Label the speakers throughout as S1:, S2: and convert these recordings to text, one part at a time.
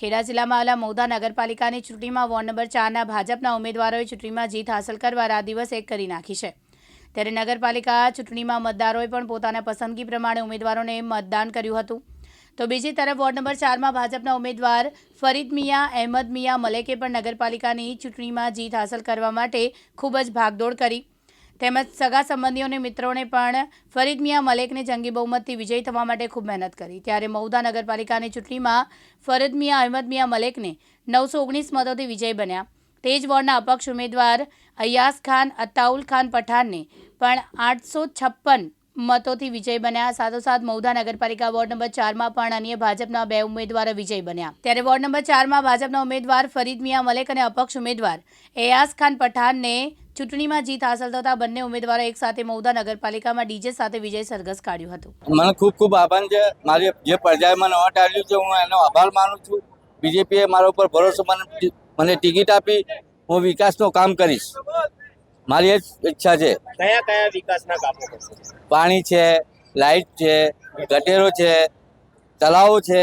S1: ખેડા જિલ્લામાં આવેલા મૌધા નગરપાલિકાની ચૂંટણીમાં વોર્ડ નંબર ચારના ભાજપના ઉમેદવારોએ ચૂંટણીમાં જીત હાંસલ કરવા રાત દિવસ એક કરી નાખી છે. ત્યારે નગરપાલિકા ચૂંટણીમાં મતદારોએ પણ પોતાના પસંદગી પ્રમાણે ઉમેદવારોને મતદાન કર્યું હતું. તો બીજી તરફ વોર્ડ નંબર ચારમાં ભાજપના ઉમેદવાર ફરીદ મિયા, અહેમદ મિયા મલેકે પણ નગરપાલિકાની ચૂંટણીમાં જીત હાંસલ કરવા માટે ખૂબ જ ભાગદોડ કરી. તેમજ સગા સંબંધીઓને, મિત્રોને પણ ફરીદ મિયા મલેકને જંગી બહુમતથી વિજયી થવા માટે ખૂબ મહેનત કરી. ત્યારે મૌદા નગરપાલિકાની ચૂંટણીમાં ફરીદ મિયા, અહેમદ મિયા મલેકને નવસો ઓગણીસ મતોથી વિજય બન્યા. તે જ વોર્ડના અપક્ષ ઉમેદવાર અયાસ ખાન, અતાઉલ ખાન પઠાણને પણ આઠસો છપ્પન મતોથી વિજય બન્યા. સાથોસાથ મૌદા નગરપાલિકા વોર્ડ નંબર ચારમાં પણ અન્ય ભાજપના બે ઉમેદવારો વિજય બન્યા. ત્યારે વોર્ડ નંબર ચારમાં ભાજપના ઉમેદવાર ફરીદ મિયા મલેક અને અપક્ષ ઉમેદવાર એયાસ ખાન પઠાણને ચૂંટણીમાં જીત હાંસલ થતા બંને ઉમેદવારો એકસાથે મૌદા નગરપાલિકામાં ડીજે સાથે વિજય સરઘસ કાઢ્યું હતું.
S2: મને ખૂબ ખૂબ આભાર છે. મારી જે પ્રજાએ મને વોટ આપ્યું છે, હું એનો આભાર માનું છું. બીજેપીએ મારા ઉપર ભરોસો મને ટિકિટ આપી. હું વિકાસનું કામ કરીશ. મારી એ જ ઈચ્છા છે.
S3: કયા કયા વિકાસના કામો કરશે?
S2: પાણી છે લાઇટ છે ગટેરો છે તળાવો છે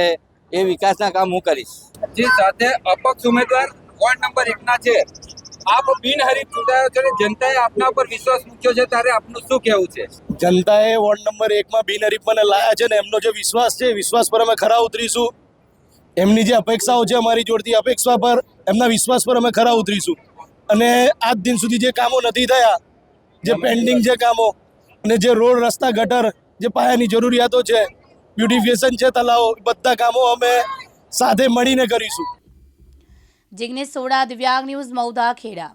S2: એ વિકાસના કામ હું કરીશ.
S4: જે સાથે અપક્ષ ઉમેદવાર વોર્ડ નંબર એકના છે. આપ બિનહરીફ ચૂંટાયો છે જનતાએ આપના ઉપર વિશ્વાસ મૂક્યો છે ત્યારે આપનું શું કહેવું છે?
S5: જનતાએ વોર્ડ નંબર એકમાં બિનહરીફ મને લાયા છે ને એમનો જે વિશ્વાસ છે વિશ્વાસ પર અમે ખરા ઉતરીશું. એમની જે અપેક્ષાઓ છે અમારી જોડતી અપેક્ષા પર એમના વિશ્વાસ પર અમે ખરા ઉતરીશું. અને આજ દિન સુધી જે કામો નથી થયા જે પેન્ડિંગ છે કામો અને જે રોડ રસ્તા ગટર જે પાયાની જરૂરિયાતો છે બ્યુટિફિકેશન છે તલાવો બધા કામો અમે સાથે મળીને કરીશું.
S1: જિગ્નેશ સોડા દિવ્યાંગ ન્યૂઝ મૌદા ખેડા.